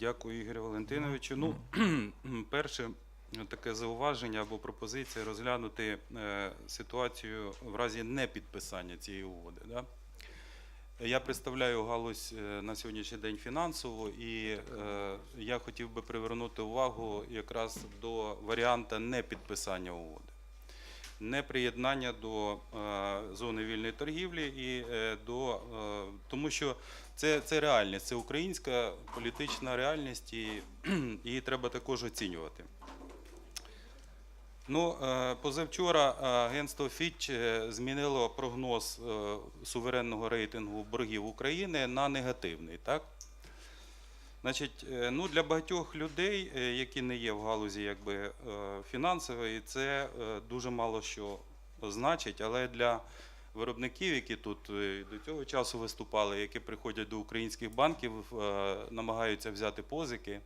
Дякую, Ігорю Валентиновичу. Ну, перше таке зауваження або пропозиція розглянути е, ситуацію в разі непідписання цієї угоди. Да? Я представляю галузь е, на сьогоднішній день фінансову, і е, я хотів би привернути увагу якраз до варіанта непідписання угоди. Неприєднання до зони вільної торгівлі і до тому, що це, це реальність, це українська політична реальність, і її треба також оцінювати. Ну, е, позавчора е, агентство Fitch е, змінило прогноз суверенного рейтингу боргів України на негативний. Так? Значить, ну, для багатьох людей, які не є в галузі якби, фінансової, це дуже мало що значить, але для виробників, які тут е, до цього часу виступали, які приходять до українських банків, е, намагаються взяти позики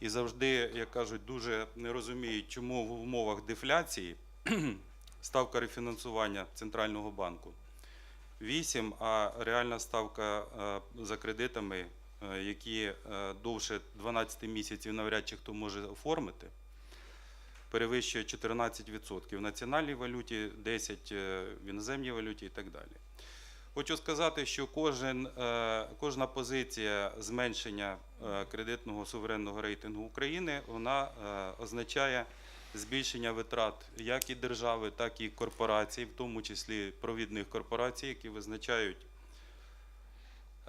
і завжди, як кажуть, дуже не розуміють, чому в умовах дефляції ставка рефінансування центрального банку 8, а реальна ставка е, за кредитами, які довше 12 місяців навряд чи хто може оформити, перевищує 14% в національній валюті, 10% в іноземній валюті і так далі. Хочу сказати, що кожен, е, кожна позиція зменшення е, кредитного суверенного рейтингу України вона е, означає збільшення витрат як і держави, так і корпорацій, в тому числі провідних корпорацій, які визначають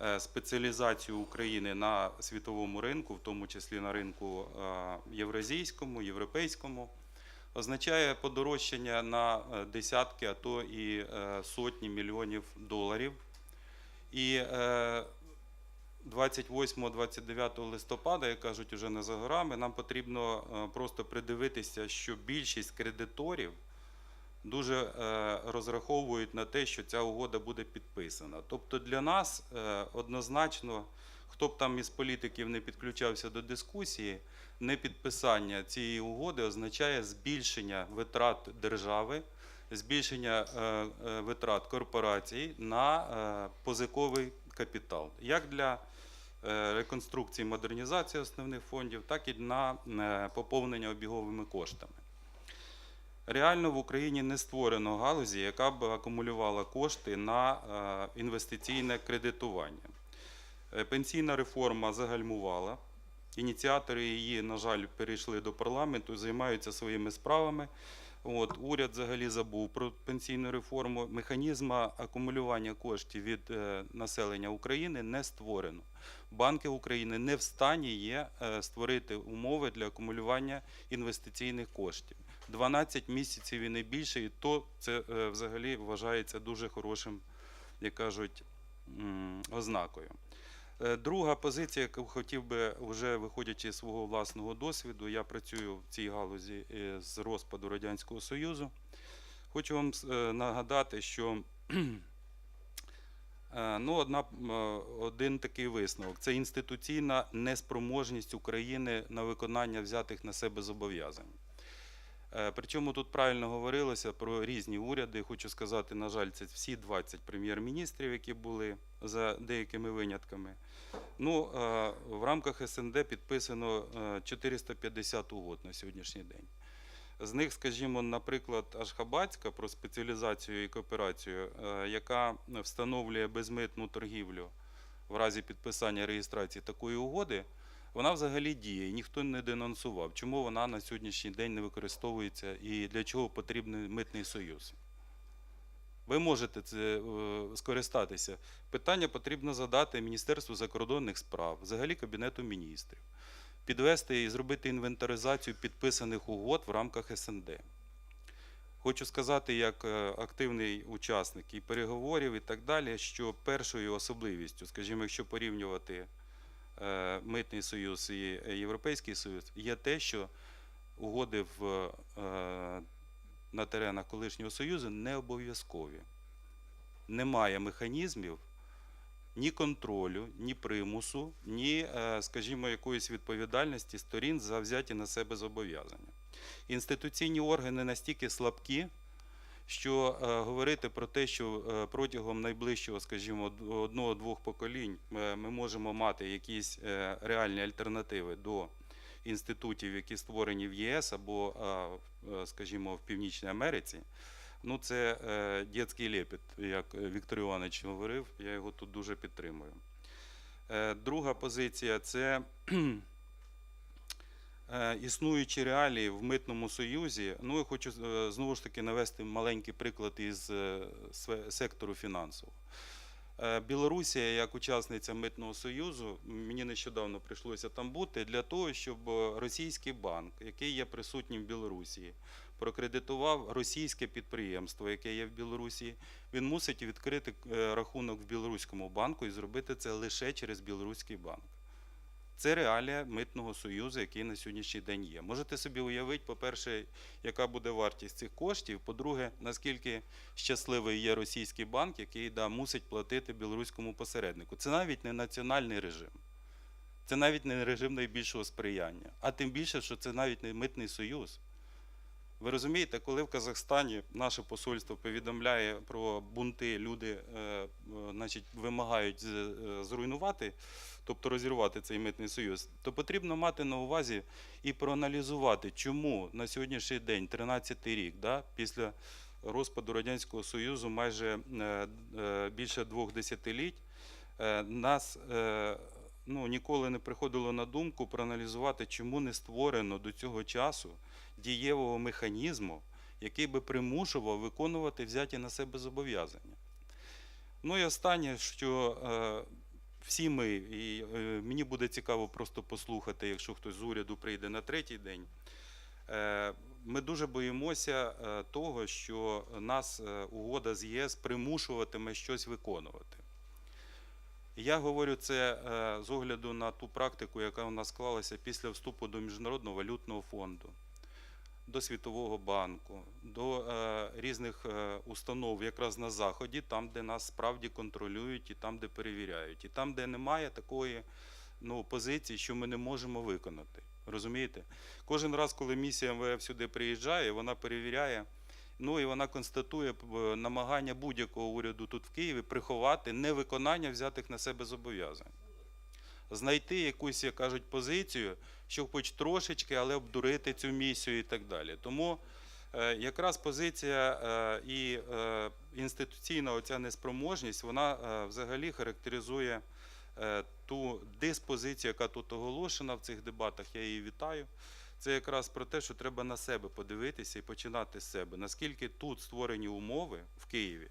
е, спеціалізацію України на світовому ринку, в тому числі на ринку е, євразійському, європейському, означає подорожчання на е, десятки, а то і е, сотні мільйонів доларів. І е, 28-29 листопада, як кажуть, уже не за горами, нам потрібно е, просто придивитися, що більшість кредиторів дуже е, розраховують на те, що ця угода буде підписана. Тобто для нас е, однозначно, хто б там із політиків не підключався до дискусії, непідписання цієї угоди означає збільшення витрат держави, збільшення е, е, витрат корпорацій на е, позиковий капітал, як для реконструкції модернізації основних фондів, так і на поповнення обіговими коштами. Реально в Україні не створено галузі, яка б акумулювала кошти на інвестиційне кредитування. Е, Пенсійна реформа загальмувала. Ініціатори її, на жаль, перейшли до парламенту, займаються своїми справами. От, уряд взагалі забув про пенсійну реформу. Механізма акумулювання коштів від е, населення України не створено. Банки України не в стані є е, створити умови для акумулювання інвестиційних коштів. 12 місяців і не більше, і то це е, взагалі вважається дуже хорошим, як кажуть, ознакою. Е, Друга позиція, яку хотів би, вже виходячи з свого власного досвіду, я працюю в цій галузі е, з розпаду Радянського Союзу. Хочу вам е, нагадати, що ну, одна, один такий висновок це інституційна неспроможність України на виконання взятих на себе зобов'язань. Е, Причому тут правильно говорилося про різні уряди. Хочу сказати, на жаль, це всі 20 прем'єр-міністрів, які були за деякими винятками. Ну, е, в рамках СНД підписано е, 450 угод на сьогоднішній день. З них, скажімо, наприклад, Ашхабадська про спеціалізацію і кооперацію, е, яка встановлює безмитну торгівлю в разі підписання реєстрації такої угоди, вона взагалі діє, і ніхто не денонсував, чому вона на сьогоднішній день не використовується і для чого потрібен митний союз. Ви можете це е, скористатися. Питання потрібно задати Міністерству закордонних справ, взагалі Кабінету міністрів, підвести і зробити інвентаризацію підписаних угод в рамках СНД. Хочу сказати, як е, активний учасник і переговорів, і так далі, що першою особливістю, скажімо, якщо порівнювати е, Митний Союз і Європейський Союз, є те, що угоди в, е, на теренах колишнього Союзу не обов'язкові. Немає механізмів ні контролю, ні примусу, ні, е, скажімо, якоїсь відповідальності сторін за взяті на себе зобов'язання. Інституційні органи настільки слабкі, що е, говорити про те, що е, протягом найближчого, скажімо, одного-двох поколінь е, ми можемо мати якісь реальні альтернативи до інститутів, які створені в ЄС або, скажімо, в Північній Америці. Ну, це е, дітський лепіт, як Віктор Іванович говорив, я його тут дуже підтримую. Е, друга позиція це існуючі реалії в митному союзі. Ну, я хочу е, знову ж таки навести маленький приклад із е, сектору фінансового. Е, Білорусія, як учасниця митного союзу, мені нещодавно прийшлося там бути для того, щоб е, російський банк, який є присутнім в Білорусі, прокредитував російське підприємство, яке є в Білорусі, він мусить відкрити е, рахунок в білоруському банку і зробити це лише через білоруський банк. Це реалія митного союзу, який на сьогоднішній день є. Можете собі уявити, по-перше, яка буде вартість цих коштів. По-друге, наскільки щасливий є російський банк, який да, мусить платити білоруському посереднику. Це навіть не національний режим. Це навіть не режим найбільшого сприяння. А тим більше, що це навіть не митний союз. Ви розумієте, коли в Казахстані наше посольство повідомляє про бунти, люди е, е, значить, вимагають е, зруйнувати, тобто розірвати цей митний союз, то потрібно мати на увазі і проаналізувати, чому на сьогоднішній день, 13-й рік, да, після розпаду Радянського Союзу, майже більше двох десятиліть, нас ну, ніколи не приходило на думку проаналізувати, чому не створено до цього часу дієвого механізму, який би примушував виконувати взяті на себе зобов'язання. Ну і останнє, що е, всі ми, і е, мені буде цікаво просто послухати, якщо хтось з уряду прийде на третій день. Е, ми дуже боїмося того, що нас угода з ЄС примушуватиме щось виконувати. Я говорю це з огляду на ту практику, яка у нас склалася після вступу до Міжнародного валютного фонду, до Світового банку, до е, різних е, установ якраз на Заході, там, де нас справді контролюють і там, де перевіряють, і там, де немає такої ну, позиції, що ми не можемо виконати. Розумієте? Кожен раз, коли місія МВФ сюди приїжджає, вона перевіряє. Ну і вона констатує е, намагання будь-якого уряду тут в Києві приховати невиконання взятих на себе зобов'язань. Знайти якусь, як кажуть, позицію, щоб хоч трошечки, але обдурити цю місію і так далі. Тому е, якраз позиція е, і е, інституційна оця неспроможність, вона взагалі характеризує ту диспозицію, яка тут оголошена в цих дебатах. Я її вітаю. Це якраз про те, що треба на себе подивитися і починати з себе. Наскільки тут створені умови в Києві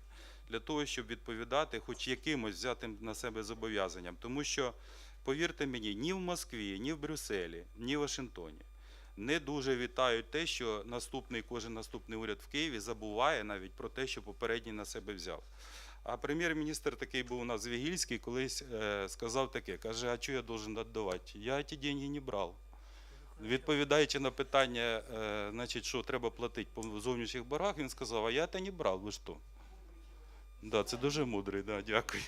для того, щоб відповідати хоч якимось взятим на себе зобов'язанням. Тому що, повірте мені, ні в Москві, ні в Брюсселі, ні в Вашингтоні не дуже вітають те, що наступний, кожен наступний уряд в Києві забуває навіть про те, що попередній на себе взяв. А прем'єр-міністр такий був у нас Вігільський, колись е, сказав таке: каже, а що я должен віддавати? Я ці гроші не брав. Відповідаючи на питання, е, значить, що треба платити по зовнішніх боргах, він сказав, а я це не брав, ви що? Да, це дуже мудрий, да, дякую.